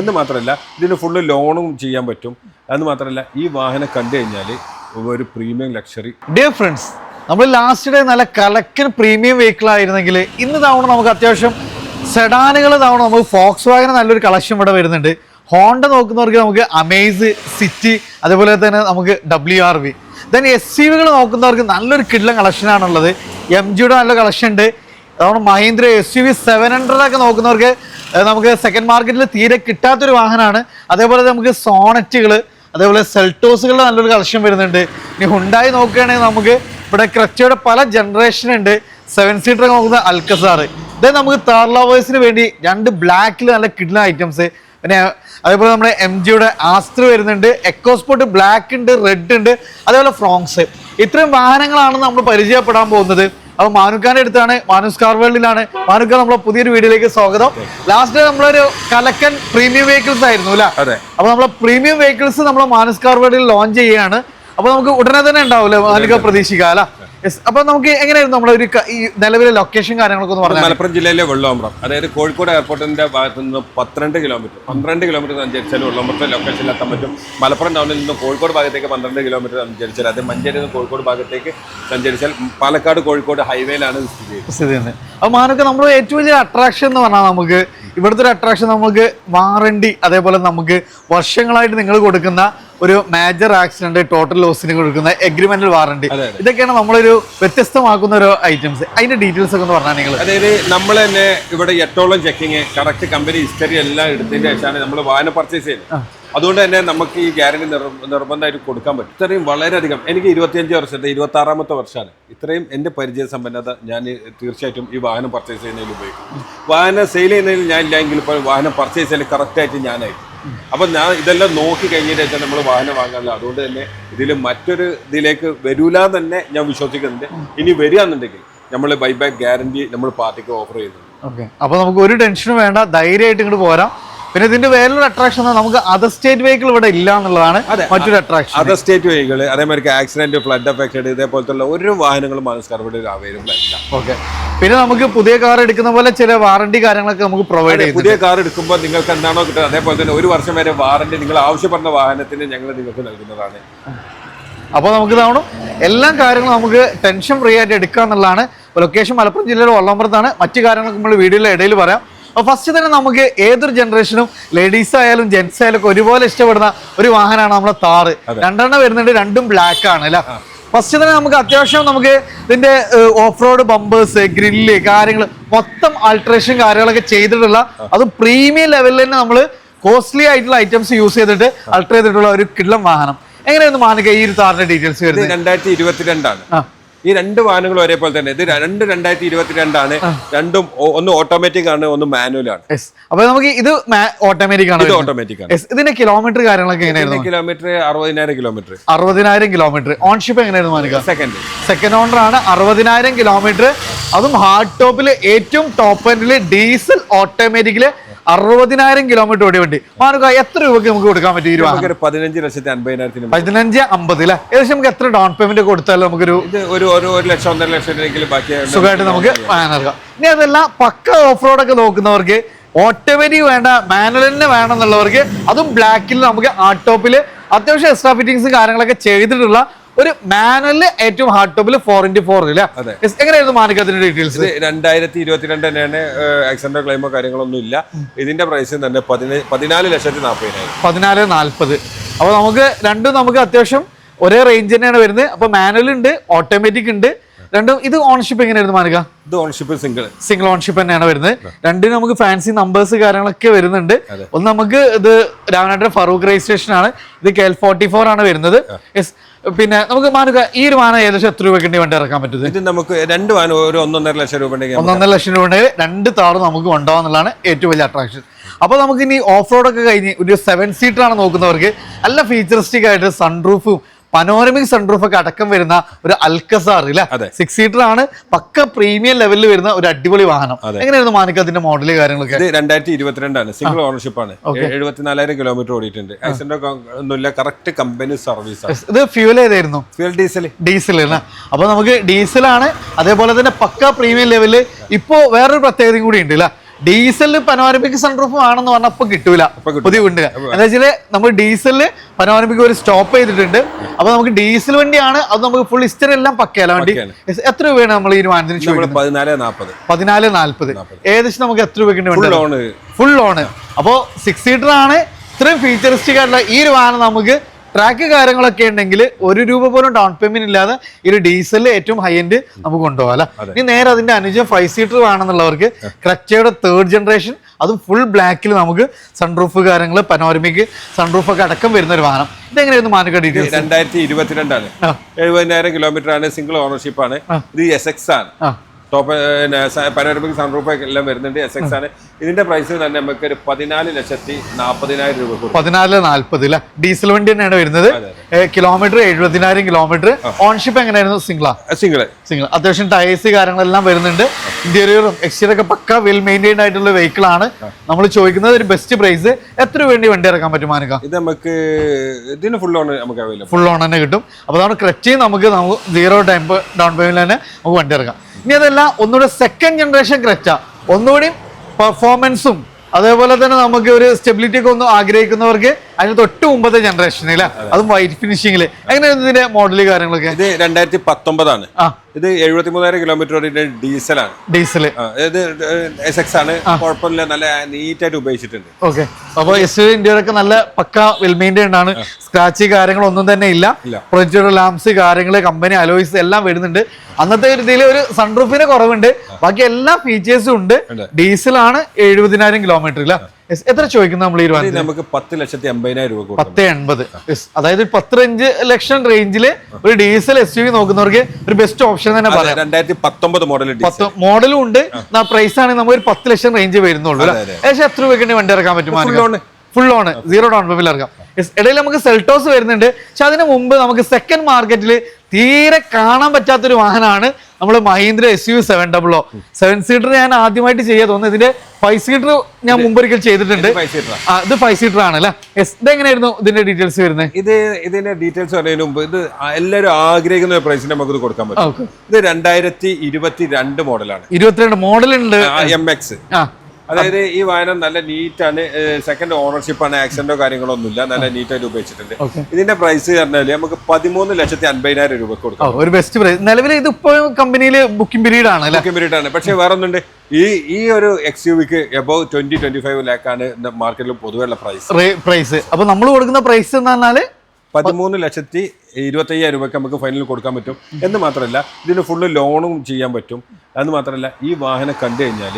എന്ന് മാത്രമല്ല ഇതിന് ഫുള്ള് ലോണും ചെയ്യാൻ പറ്റും. എന്ന് മാത്രമല്ല ഈ വാഹനം കണ്ടു കഴിഞ്ഞാൽ ഒരു പ്രീമിയം ലക്ഷറി ഡിയർ ഫ്രണ്ട്സ് നമ്മൾ ലാസ്റ്റ് ഡേ നല്ല കലക്കൻ പ്രീമിയം വെഹിക്കിൾ ആയിരുന്നെങ്കിൽ ഇന്ന് തവണ നമുക്ക് അത്യാവശ്യം സെഡാനുകൾ തവണ നമുക്ക് ഫോക്സ് വാഗന് നല്ലൊരു കളക്ഷൻ ഇവിടെ വരുന്നുണ്ട്. ഹോണ്ട നോക്കുന്നവർക്ക് നമുക്ക് അമേസ് സിറ്റി അതുപോലെ തന്നെ നമുക്ക് W R V then S C വികൾ നോക്കുന്നവർക്ക് നല്ലൊരു കിഡ്ലൻ കളക്ഷനാണുള്ളത് എം ജിയുടെ നല്ല കളക്ഷൻ ഉണ്ട്. അതുകൊണ്ട് Mahindra S U V seven hundred ഒക്കെ നോക്കുന്നവർക്ക് നമുക്ക് സെക്കൻഡ് മാർക്കറ്റിൽ തീരെ കിട്ടാത്തൊരു വാഹനമാണ് അതേപോലെ നമുക്ക് സോണറ്റുകൾ അതേപോലെ സെൽട്ടോസുകളുടെ നല്ലൊരു കളക്ഷൻ വരുന്നുണ്ട്. ഇനി ഹുണ്ടായി നോക്കുകയാണെങ്കിൽ നമുക്ക് ഇവിടെ ക്രച്ചയുടെ പല ജനറേഷൻ ഉണ്ട്. സെവൻ സീറ്റർ നോക്കുന്ന അൽക്കസാറ് ഇത് നമുക്ക് താർ ലവേഴ്സിന് വേണ്ടി രണ്ട് ബ്ലാക്കിൽ നല്ല കിഡ്ന ഐറ്റംസ് പിന്നെ അതേപോലെ നമ്മുടെ എം ജിയുടെ ആസ്ത്ര വരുന്നുണ്ട്. എക്കോസ്പോർട്ട് ബ്ലാക്ക് ഉണ്ട് റെഡ് ഉണ്ട് അതേപോലെ ഫ്രോങ്സ് ഇത്രയും വാഹനങ്ങളാണ് നമ്മൾ പരിചയപ്പെടാൻ പോകുന്നത്. അപ്പൊ മാനുക്കാന്റെ അടുത്താണ് മാനുസ് കാർ വേൾഡിലാണ്. മാനുക്ക നമ്മളെ പുതിയൊരു വീഡിയോയിലേക്ക് സ്വാഗതം. ലാസ്റ്റ് നമ്മളൊരു കലക്കൻ പ്രീമിയം വെഹിക്കിൾസ് ആയിരുന്നു അല്ലേ? അതെ. അപ്പൊ നമ്മളെ പ്രീമിയം വെഹിക്കിൾസ് നമ്മളെ മാനുസ് കാർ വേൾഡിൽ ലോഞ്ച് ചെയ്യുകയാണ് അപ്പൊ നമുക്ക് ഉടനെ തന്നെ ഉണ്ടാവില്ലേ മാനുക്ക പ്രതീക്ഷിക്കാം അല്ല? അപ്പൊ നമുക്ക് എങ്ങനെയായിരുന്നു നമ്മളെ ഒരു ഈ നിലവിലെ ലൊക്കേഷൻ കാര്യങ്ങളൊക്കെ ഒന്ന് പറഞ്ഞാൽ മലപ്പുറം ജില്ലയിലെ വെള്ളോമ്പ്രം അതായത് കോഴിക്കോട് എയർപോർട്ടിന്റെ ഭാഗത്ത് നിന്ന് പന്ത്രണ്ട് കിലോമീറ്റർ പന്ത്രണ്ട് കിലോമീറ്റർ സഞ്ചരിച്ചാൽ വെള്ളോമ്പ്രത്തെ ലൊക്കേഷൻ എത്താൻ പറ്റും മലപ്പുറം ടൗണിൽ നിന്ന് കോഴിക്കോട് ഭാഗത്തേക്ക് പന്ത്രണ്ട് കിലോമീറ്റർ സഞ്ചരിച്ചാൽ അത് മഞ്ചേരി നിന്ന് കോഴിക്കോട് ഭാഗത്തേക്ക് സഞ്ചരിച്ചാൽ പാലക്കാട് കോഴിക്കോട് ഹൈവേയിലാണ് സ്ഥിതി ചെയ്യുന്നത്. സ്ഥിതി തന്നെ അപ്പൊ മാനൊക്കെ നമ്മൾ ഏറ്റവും വലിയ അട്രാക്ഷൻ എന്ന് പറഞ്ഞാൽ നമുക്ക് ഇവിടുത്തെ ഒരു അട്രാക്ഷൻ നമുക്ക് വാറണ്ടി അതേപോലെ നമുക്ക് വർഷങ്ങളായിട്ട് നിങ്ങൾ കൊടുക്കുന്ന ഒരു മേജർ ആക്സിഡന്റ് ടോട്ടൽ ലോസിന് കൊടുക്കുന്ന എഗ്രിമെന്റൽ വാറണ്ടി ഇതൊക്കെയാണ് നമ്മളൊരു വ്യത്യസ്തമാക്കുന്ന ഒരു ഐറ്റംസ് അതിന്റെ ഡീറ്റെയിൽസ് ഒക്കെ ഒന്ന് പറഞ്ഞാൽ നിങ്ങൾ അതായത് നമ്മൾ തന്നെ ഇവിടെ എട്ടോളം ചെക്കിങ് കറക്റ്റ് കമ്പനി ഹിസ്റ്ററി എല്ലാം എടുത്തതിന് ശേഷമാണ് നമ്മൾ വാഹനം പർച്ചേസ് ചെയ്യുന്നത് അതുകൊണ്ട് തന്നെ നമുക്ക് ഈ ഗ്യാരണ്ടി നിർബന്ധമായിട്ട് കൊടുക്കാൻ പറ്റും. ഇത്രയും വളരെയധികം എനിക്ക് ഇരുപത്തിയഞ്ച് വർഷത്തെ ഇരുപത്തി ആറാമത്തെ വർഷമാണ്. ഇത്രയും എന്റെ പരിചയ സമ്പന്നത ഞാൻ തീർച്ചയായിട്ടും ഈ വാഹനം പർച്ചേസ് ചെയ്യുന്നതിൽ ഉപയോഗിക്കും. വാഹനം സെയിൽ ചെയ്യുന്നതിൽ ഞാൻ ഇല്ലെങ്കിൽ ഇപ്പോൾ വാഹനം പർച്ചേസ് ചെയ്യൽ കറക്റ്റായിട്ട് ഞാനായിരിക്കും. അപ്പം ഞാൻ ഇതെല്ലാം നോക്കി കഴിഞ്ഞിട്ട് വെച്ചാൽ നമ്മൾ വാഹനം വാങ്ങാറില്ല. അതുകൊണ്ട് തന്നെ ഇതിൽ മറ്റൊരു ഇതിലേക്ക് വരൂല തന്നെ ഞാൻ വിശ്വസിക്കുന്നുണ്ട്. ഇനി വരികയാണെന്നുണ്ടെങ്കിൽ നമ്മൾ ബൈ ബാക്ക് ഗ്യാരണ്ടി നമ്മൾ പാർട്ടിക്ക് ഓഫർ ചെയ്യുന്നുണ്ട്. ഓക്കെ അപ്പൊ നമുക്ക് ഒരു ടെൻഷനും വേണ്ട. ധൈര്യമായിട്ട് ഇങ്ങോട്ട് പോരാം. പിന്നെ ഇതിന്റെ വേറൊരു അട്രാക്ഷൻ നമുക്ക് അതർ സ്റ്റേറ്റ് വെഹിക്കിൾ ഇവിടെ ഇല്ല എന്നുള്ളതാണ് മറ്റൊരു അട്രാക്ഷൻ അതർ സ്റ്റേറ്റ് വെഹിക്കിൾ അതേമാതിരി ആക്സിഡന്റ് ഫ്ലഡ് എഫക്റ്റഡ് ഇതേപോലത്തെ ഒരു വാഹനങ്ങളും മനസ്കാർവിടെ അവൈലബിൾ അല്ല. ഓക്കെ പിന്നെ നമുക്ക് പുതിയ കാർ എടുക്കുന്ന പോലെ ചില വാറണ്ടി കാര്യങ്ങളൊക്കെ നമുക്ക് പ്രൊവൈഡ് ചെയ്യും പുതിയ കാർ എടുക്കുമ്പോൾ നിങ്ങൾക്ക് എന്താണോ കിട്ടുന്നത്? അതേപോലെ തന്നെ ഒരു വർഷം വരെ വാറണ്ടി നിങ്ങൾ ആവശ്യപ്പെടുന്ന വാഹനത്തിന് ഞങ്ങൾ നിങ്ങൾക്ക് നൽകുന്നതാണ്. അപ്പോൾ നമുക്ക് ഇതാവണം. എല്ലാ കാര്യങ്ങളും നമുക്ക് ടെൻഷൻ ഫ്രീ ആയിട്ട് എടുക്കുക എന്നുള്ളതാണ് ലൊക്കേഷൻ മലപ്പുറം ജില്ലയിലെ വള്ളമ്പുറത്താണ് മറ്റു കാര്യങ്ങളൊക്കെ നമ്മൾ വീഡിയോയിലെ ഇടയിൽ പറയാം. ഫസ്റ്റ് തന്നെ നമുക്ക് ഏതൊരു ജനറേഷനും ലേഡീസ് ആയാലും ജെൻസ് ആയാലും ഒക്കെ ഒരുപോലെ ഇഷ്ടപ്പെടുന്ന ഒരു വാഹനമാണ് നമ്മുടെ താറ് രണ്ടെണ്ണം വരുന്നുണ്ട് രണ്ടും ബ്ലാക്ക് ആണ് അല്ല? ഫസ്റ്റ് തന്നെ നമുക്ക് അത്യാവശ്യം നമുക്ക് ഇതിന്റെ ഓഫ് റോഡ് ബമ്പേഴ്സ് ഗ്രില്ല് കാര്യങ്ങൾ മൊത്തം ആൾട്രേഷൻ കാര്യങ്ങളൊക്കെ ചെയ്തിട്ടുള്ള അത് പ്രീമിയം ലെവലിൽ തന്നെ നമ്മൾ കോസ്റ്റ്ലി ആയിട്ടുള്ള ഐറ്റംസ് യൂസ് ചെയ്തിട്ട് അൾട്ടർ ചെയ്തിട്ടുള്ള ഒരു കിള്ളം വാഹനം. എങ്ങനെയായിരുന്നു മാനിക ഈ ഒരു താറിന്റെ ഡീറ്റെയിൽസ് വരുന്നത്? രണ്ടായിരത്തി ഇരുപത്തിരണ്ടാണ്. ആ. ഈ രണ്ട് വാഹനങ്ങളും ഒരേപോലെ തന്നെ. ഇത് രണ്ട് രണ്ടായിരത്തി ഇരുപത്തിരണ്ടാണ് രണ്ടും ഒന്ന് ഓട്ടോമാറ്റിക് ആണ് ഒന്ന് മാനുവൽ ആണ്. അപ്പൊ നമുക്ക് ഇത് ഓട്ടോമാറ്റിക് ആണ് ഇത് ഓട്ടോമാറ്റിക് ആണ്. ഇതിന്റെ കിലോമീറ്റർ കാര്യങ്ങളൊക്കെ എങ്ങനെയായിരുന്നു? കിലോമീറ്റർ അറുപതിനായിരം കിലോമീറ്റർ അറുപതിനായിരം കിലോമീറ്റർ ഓൺഷിപ്പ് എങ്ങനെയായിരുന്നു മാനിക? സെക്കൻഡ് സെക്കൻഡ് ഓണർ ആണ്. അറുപതിനായിരം കിലോമീറ്റർ അതും ഹാർഡ് ടോപ്പിൽ ഏറ്റവും ടോപ്പ് എൻഡിൽ ഡീസൽ ഓട്ടോമാറ്റിക്കിൽ അറുപതിനായിരം കിലോമീറ്റർ ഓടിയ വണ്ടി. മാറുക എത്ര രൂപയ്ക്ക് നമുക്ക് കൊടുക്കാൻ പറ്റും ഈ വാഹനം നമുക്കൊരു പതിനഞ്ച് ലക്ഷത്തി അമ്പതിനായിരത്തിന് പതിനഞ്ച് അമ്പത് അല്ലെ ഏകദേശം നമുക്ക് എത്ര ഡൗൺ പേയ്മെന്റ് കൊടുത്താൽ നമുക്കൊരു ഒരു ഒരു ലക്ഷം ഒന്നര ലക്ഷത്തിനെങ്കിലും ബാക്കി സുഖമായിട്ട് നമുക്ക് വാങ്ങാം ഇനി അതല്ല പക്ക ഓഫ് റോഡൊക്കെ ഒക്കെ നോക്കുന്നവർക്ക് ഓട്ടോമാറ്റിക് വേണ്ട മാനുവൽ തന്നെ വേണം എന്നുള്ളവർക്ക് അതും ബ്ലാക്കിൽ നമുക്ക് ആ ടോപ്പിൽ അത്യാവശ്യം എക്സ്ട്രാ ഫിറ്റിങ്സ് കാര്യങ്ങളൊക്കെ ചെയ്തിട്ടുള്ള ഒരു മാനുവലിൽ ഏറ്റവും ഹാർഡ് ടോപ്പിൽ ഫോർ ഇന്റി ഫോർ എങ്ങനെയായിരുന്നു മാനിക്കത്തിന്റെ ഡീറ്റെയിൽസ് രണ്ടായിരത്തി ഇരുപത്തിരണ്ട് തന്നെയാണ് ആക്സിഡന്റോ ക്ലെയിമോ കാര്യങ്ങളൊന്നും ഇല്ല. ഇതിന്റെ പ്രൈസ് തന്നെ പതിന പതിനാല് ലക്ഷത്തി നാൽപ്പതിനായിരം പതിനാല് നാല്പത്. അപ്പൊ നമുക്ക് രണ്ടും നമുക്ക് അത്യാവശ്യം ഒരേ റേഞ്ച് തന്നെയാണ് വരുന്നത്. അപ്പൊ മാനുവൽ ഉണ്ട് ഓട്ടോമാറ്റിക് ഉണ്ട്. രണ്ടും ഇത് ഓണർഷിപ്പ് എങ്ങനെയായിരുന്നു മാനിക ഇത് ഓൺഷിപ്പ് സിംഗിൾ സിംഗിൾ ഓൺഷിപ്പ് തന്നെയാണ് വരുന്നത്. രണ്ടിനും നമുക്ക് ഫാൻസി നമ്പേഴ്സ് കാര്യങ്ങളൊക്കെ വരുന്നുണ്ട്. ഒന്ന് നമുക്ക് ഇത് രാമനാട്ടിലെ ഫറൂഖ് രജിസ്ട്രേഷൻ ആണ്. ഇത് കെ എൽ ഫോർട്ടി ഫോർ ആണ് വരുന്നത്. Yes. പിന്നെ നമുക്ക് മാനുക ഈ ഒരു വാഹനം ഏകദേശം എത്ര രൂപയ്ക്ക് വേണ്ടി ഇറക്കാൻ പറ്റുന്നത്? ഇത് നമുക്ക് രണ്ട് വാഹനം ഒരു ഒന്നൊന്നര ലക്ഷം രൂപ ഒന്നൊന്നര ലക്ഷം രൂപ ഉണ്ടെങ്കിൽ രണ്ട് താറ് നമുക്ക് കൊണ്ടുപോകാന്നുള്ളതാണ് ഏറ്റവും വലിയ അട്രാക്ഷൻ അപ്പോൾ നമുക്ക് ഇനി ഓഫ് റോഡ് ഒക്കെ കഴിഞ്ഞ് ഒരു സെവൻ സീറ്റർ ആണ് നോക്കുന്നവർക്ക് നല്ല ഫീച്ചറിസ്റ്റിക് ആയിട്ട് സൺറൂഫും പനോരമിക് സൺറൂഫ് ഒക്കെ അടക്കം വരുന്ന ഒരു അൽക്കസാർ ഇല്ല. സിക്സ് സീറ്റർ ആണ്. പക്ക പ്രീമിയം ലെവലിൽ വരുന്ന ഒരു അടിപൊളി വാഹനം. എങ്ങനെയായിരുന്നു മാനിക്ക അതിന്റെ മോഡൽ കാര്യങ്ങളൊക്കെ? ഇത് രണ്ടായിരത്തി ഇരുപത്തിരണ്ടാണ് സിംഗിൾ ഓണർഷിപ്പ് ആണ്. എഴുപത്തിനാലായിരം കിലോമീറ്റർ ഓടിയിട്ടുണ്ട്. ആക്സിഡന്റ് ഒന്നുമില്ല കറക്റ്റ് കമ്പനി സർവീസ് ഇത് ഫ്യൂൽ ഏതായിരുന്നു? ഫ്യൂൽ ഡീസൽ ഡീസൽ ആണ് അപ്പൊ നമുക്ക് ഡീസലാണ് അതേപോലെ തന്നെ പക്ക പ്രീമിയം ലെവലിൽ ഇപ്പോ വേറൊരു പ്രത്യേകതയും കൂടി ഉണ്ട് അല്ല ഡീസലിൽ പനോരമിക് സൺറൂഫ് ആണെന്ന് കിട്ടൂല. അപ്പൊ കിട്ടൂല. പുതിയ വീണ്ടുക എന്താ വെച്ചാൽ നമ്മൾ ഡീസലിൽ പനോരമിക് ഒരു സ്റ്റോപ്പ് ചെയ്തിട്ടുണ്ട്. അപ്പൊ നമുക്ക് ഡീസൽ വണ്ടിയാണ് അത് നമുക്ക് ഫുൾ ഹിസ്റ്ററി എല്ലാം പക്കയല്ല വണ്ടി. എത്ര രൂപയാണ് നമ്മൾ ഈ വാഹനത്തിന് പതിനാല് നാല്പത്. ഏകദേശം നമുക്ക് എത്ര രൂപയ്ക്ക് ലോണ് ഫുൾ ലോണ് അപ്പോൾ സിക്സ് സീറ്റർ ആണ്. ഇത്രയും ഫീച്ചറിസ്റ്റിക് ആയിട്ടുള്ള ഈ ഒരു വാഹനം നമുക്ക് ട്രാക്ക് കാര്യങ്ങളൊക്കെ ഉണ്ടെങ്കിൽ ഒരു രൂപ പോലും ഡൗൺ പേയ്മെന്റ് ഇല്ലാതെ ഈ ഒരു ഡീസലിൽ ഏറ്റവും ഹൈ എൻഡ് നമുക്ക് കൊണ്ടുപോകാം ഇനി നേരെ അതിന്റെ അനുജം ഫൈവ് സീറ്റർ വേണമെന്നുള്ളവർക്ക് ക്രച്ചയുടെ തേർഡ് ജനറേഷൻ അതും ഫുൾ ബ്ലാക്കിൽ നമുക്ക് സൺറൂഫ് കാര്യങ്ങൾ പനോരമിക് സൺറൂഫ് ഒക്കെ അടക്കം വരുന്ന ഒരു വാഹനം. ഇതെങ്ങനെയായിരുന്നു മാനക്ക ഡീറ്റെയിൽസ് രണ്ടായിരത്തി ഇരുപത്തിരണ്ടാണ്. എഴുപതിനായിരം കിലോമീറ്റർ ആണ് സിംഗിൾ ഓണർഷിപ്പ് ആണ്. ഇത് എസ് എക്സ് ആണ്. ടോപ്പ് പനോരമിക് സൺറൂഫ് എല്ലാം വരുന്നുണ്ട്. എസ് എക്സ് ആണ്. ഇതിന്റെ പ്രൈസ് തന്നെ നമുക്ക് ഒരു പതിനാല് ലക്ഷത്തി നാൽപ്പതിനായിരം രൂപ പതിനാല് നാല്പത് അല്ലെ ഡീസൽ വണ്ടി തന്നെയാണ് വരുന്നത്. കിലോമീറ്റർ എഴുപതിനായിരം കിലോമീറ്റർ ഓൺഷിപ്പ് എങ്ങനെയായിരുന്നു? സിംഗിളാ സിംഗിൾ സിംഗിൾ അത്യാവശ്യം ടയേഴ്സ് കാര്യങ്ങളെല്ലാം വരുന്നുണ്ട്. ഇന്റീരിയറും എക്സ്റ്റീരിയർ ഒക്കെ പക്ക വെൽ മെയിന്റൈൻഡ് ആയിട്ടുള്ള വെഹിക്കിൾ ആണ്. നമ്മൾ ചോദിക്കുന്നത് ഒരു ബെസ്റ്റ് പ്രൈസ് എത്ര വേണ്ടി വണ്ടി ഇറക്കാൻ പറ്റും മാനക്ക ഇത് നമുക്ക് ഇതിന് ഫുൾ ഓൺ നമുക്ക് അവൈലബിൾ ഫുൾ ഓൺ തന്നെ കിട്ടും. അപ്പോൾ നമ്മുടെ ക്രച്ചിയും നമുക്ക് നമുക്ക് സീറോ ടൈം ഡൗൺ പേയ്മെന്റ് തന്നെ നമുക്ക് വണ്ടി ഇറക്കാം. ഇനി അതല്ല ഒന്നുകൂടെ സെക്കൻഡ് ജനറേഷൻ ക്രെറ്റ ഒന്നുകൂടി പെർഫോമൻസും അതേപോലെ തന്നെ നമുക്ക് ഒരു സ്റ്റെബിലിറ്റി ഒക്കെ ഒന്ന് ആഗ്രഹിക്കുന്നവർക്ക് അതിന് തൊട്ട് മുമ്പത്തെ ജനറേഷൻ അല്ലേ അതും. വൈറ്റ് ഫിനിഷിംഗിൽ എങ്ങനെയായിരുന്നു ഇതിന്റെ മോഡൽ കാര്യങ്ങളൊക്കെ? ഇത് രണ്ടായിരത്തി പത്തൊമ്പതാണ് ഇത് എഴുപത്തി മൂന്നായിരം കിലോമീറ്റർ ഡീസലാണ് ഡീസൽ ആണ് ഇത് എസ് എക്സ് ആണ്. കുഴപ്പമില്ല നല്ല നീറ്റായിട്ട് ഉപയോഗിച്ചിട്ടുണ്ട്. ഓക്കെ അപ്പൊ എസ് ഒക്കെ നല്ല പക്ക വെൽ മെയിന്റൈൻഡ് ആണ്. സ്ക്രാച്ച് കാര്യങ്ങളൊന്നും തന്നെ ഇല്ല. പ്രൊജക്ട് പ്രൊജക്ടർ ലാംസ് കാര്യങ്ങൾ കമ്പനി അലോയ്സ് എല്ലാം വരുന്നുണ്ട്. അന്നത്തെ ഒരു ഇതിൽ ഒരു സൺറൂഫിന് കുറവുണ്ട്. ബാക്കി എല്ലാ ഫീച്ചേഴ്സും ഉണ്ട്. ഡീസലാണ് ഡീസൽ ആണ് എഴുപതിനായിരം കിലോമീറ്റർ ഇല്ല. എത്ര ചോദിക്കുന്നത് നമ്മൾ ഈ നമുക്ക് പത്ത് ലക്ഷത്തി അമ്പതിനായിരം രൂപ പത്ത് എൺപത്. അതായത് ഒരു പത്തിരഞ്ച് ലക്ഷം റേഞ്ചിൽ ഒരു ഡീസൽ എസ് യു വി നോക്കുന്നവർക്ക് ഒരു ബെസ്റ്റ് ഓപ്ഷൻ തന്നെ പറയാം. രണ്ടായിരത്തി പത്തൊമ്പത് മോഡൽ പത്ത് മോഡലും ഉണ്ട്. പ്രൈസ് ആണെങ്കിൽ നമുക്ക് ഒരു പത്ത് ലക്ഷം റേഞ്ച് വരുന്നുള്ളൂ? ഏകദേശം എത്ര രൂപയ്ക്ക് വണ്ടി ഇറക്കാൻ പറ്റും full on zero down payment ഇറക്കാം. ഇടയിൽ നമുക്ക് സെൽട്ടോസ് വരുന്നുണ്ട്. പക്ഷെ അതിന് മുമ്പ് നമുക്ക് സെക്കൻഡ് മാർക്കറ്റിൽ തീരെ കാണാൻ പറ്റാത്തൊരു വാഹനമാണ് നമ്മൾ Mahindra S U seven double O seven seater ഞാൻ ആദ്യമായിട്ട് ചെയ്യാൻ തോന്നുന്നു. ഇതിന്റെ ഫൈവ് സീറ്റർ ഞാൻ മുമ്പ് ഒരിക്കൽ ചെയ്തിട്ടുണ്ട്. ഇത് ഫൈവ് സീറ്റർ ആണ് അല്ലേ? യെസ് ഇതെങ്ങനെയായിരുന്നു ഇതിന്റെ ഡീറ്റെയിൽസ് വരുന്നത്? ഇത് ഇതിന്റെ ഡീറ്റെയിൽസ് പറയുന്നതിന് മുമ്പ് ഇത് എല്ലാവരും ആഗ്രഹിക്കുന്ന ഒരു പ്രൈസിന് നമുക്ക് ഇത് കൊടുക്കാൻ പറ്റും. ഇത് രണ്ടായിരത്തി ഇരുപത്തി രണ്ട് മോഡലാണ് ഇരുപത്തിരണ്ട് മോഡൽ ഉണ്ട്. എം എക്സ് അതായത് ഈ വാഹനം നല്ല നീറ്റാണ് സെക്കൻഡ് ഓണർഷിപ്പ് ആണ് ആക്സിഡന്റോ കാര്യങ്ങളോ ഒന്നുമില്ല നല്ല നീറ്റായിട്ട് ഉപയോഗിച്ചിട്ടുണ്ട്. ഇതിന്റെ പ്രൈസ് പറഞ്ഞാൽ നമുക്ക് പതിമൂന്ന് ലക്ഷത്തി അൻപതിനായിരം രൂപ കൊടുക്കാം. ഒരു ബെസ്റ്റ് പ്രൈസ് നിലവിൽ ഇത് ഇപ്പോ കമ്പനിയിൽ ബുക്കിംഗ് പീരീഡ് ആണ് ബുക്കിംഗ് ആണ്. പക്ഷേ വേറെ ഒന്നുണ്ട് ഈ ഈ ഒരു എക്സ് യു വിക്ക് above twenty twenty five lakh ആണ് മാർക്കറ്റിൽ പൊതുവെയുള്ള പ്രൈസ് പ്രൈസ് അപ്പൊ നമ്മൾ കൊടുക്കുന്ന പ്രൈസ് എന്ന് പറഞ്ഞാൽ പതിമൂന്ന് ലക്ഷത്തി ഇരുപത്തയ്യായിരം രൂപയ്ക്ക് നമുക്ക് ഫൈനൽ കൊടുക്കാൻ പറ്റും. എന്ന് മാത്രമല്ല ഇതിന് ഫുള്ള് ലോണും ചെയ്യാൻ പറ്റും. എന്ന് മാത്രമല്ല ഈ വാഹനം കണ്ടു കഴിഞ്ഞാൽ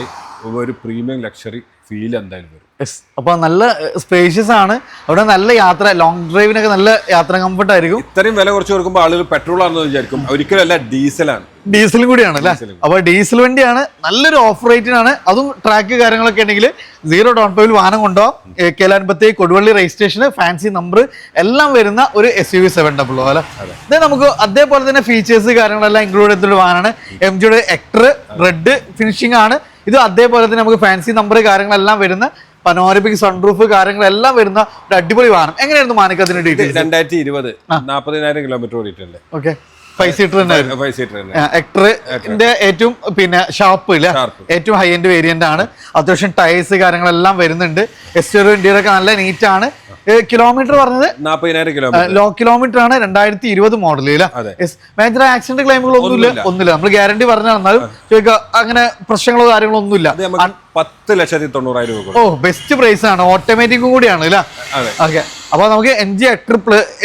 ഒരു പ്രീമിയം ലക്ഷറി ഫീൽ എന്തായാലും വരും. എസ് അപ്പൊ നല്ല സ്പേഷ്യസ് ആണ്. അവിടെ നല്ല യാത്ര ലോങ് ഡ്രൈവിനൊക്കെ നല്ല യാത്ര കംഫർട്ട് ആയിരിക്കും. ഇത്രയും വില കുറച്ച് കൊടുക്കുമ്പോൾ ആളുകൾ പെട്രോൾ ആണെന്ന് വിചാരിക്കും. ഒരിക്കലും അല്ല ഡീസലാണ് ഡീസലും കൂടിയാണ് അല്ലേ? ഡീസലും. അപ്പൊ ഡീസൽ വണ്ടിയാണ്. നല്ലൊരു ഓഫ് റേറ്റിനാണ് അതും ട്രാക്ക് കാര്യങ്ങളൊക്കെ ഉണ്ടെങ്കിൽ സീറോ ഡൗൺ പേയിൽ വാഹനം കൊണ്ടുപോകാം കേലാൻപത്തി കൊടുവള്ളി രജിസ്ട്രേഷന് ഫാൻസി നമ്പർ എല്ലാം വരുന്ന ഒരു S U V seven double അല്ലെ? ഇത് നമുക്ക് അതേപോലെ തന്നെ ഫീച്ചേഴ്സ് കാര്യങ്ങളെല്ലാം ഇൻക്ലൂഡ് ചെയ്തിട്ടുള്ള വാഹനമാണ് എം ജിയുടെ എക്ടർ റെഡ് ഫിനിഷിംഗ് ആണ്. ഇത് അതേപോലെ തന്നെ നമുക്ക് ഫാൻസി നമ്പർ കാര്യങ്ങളെല്ലാം വരുന്ന പനോരമിക് സൺറൂഫ് കാര്യങ്ങളെല്ലാം വരുന്ന ഒരു അടിപൊളി വാഹനം. എങ്ങനെയായിരുന്നു മാനക്കത്തിന്റെ ഡീറ്റെയിൽസ് രണ്ടായിരത്തി ഇരുപത് നാൽപ്പതിനായിരം കിലോമീറ്റർ ഓടിയിട്ടുണ്ട്. ഓക്കെ ഫൈവ് സീറ്റർ എക്ടറിന്റെ ഏറ്റവും പിന്നെ ഷാർപ്പ് ഇല്ല? ഏറ്റവും ഹൈ എൻഡ് വേരിയന്റ് ആണ്. അത്യാവശ്യം ടയേഴ്സ് കാര്യങ്ങളെല്ലാം വരുന്നുണ്ട്. എസ്റ്റോറിയോ ഇന്ത്യയുടെ ഒക്കെ നല്ല നീറ്റാണ് ആണ്. കിലോമീറ്റർ പറഞ്ഞത്? കിലോമീറ്റർ ലോ കിലോമീറ്റർ ആണ് രണ്ടായിരത്തി ഇരുപത് മോഡലിൽ. മേജർ ആക്സിഡന്റ് ക്ലെയിമുകൾ ഒന്നുമില്ല. ഒന്നുമില്ല. നമ്മൾ ഗ്യാരണ്ടി എന്നാലും ചോദിക്കുക അങ്ങനെ പ്രശ്നങ്ങളോ കാര്യങ്ങളോ ഒന്നുമില്ല. പത്ത് ലക്ഷത്തി തൊണ്ണൂറായിരം രൂപ ഓ ബെസ്റ്റ് പ്രൈസ് ആണ്. ഓട്ടോമാറ്റിക്കും കൂടിയാണ് അല്ലേ ഓക്കെ അപ്പൊ നമുക്ക് N G Hector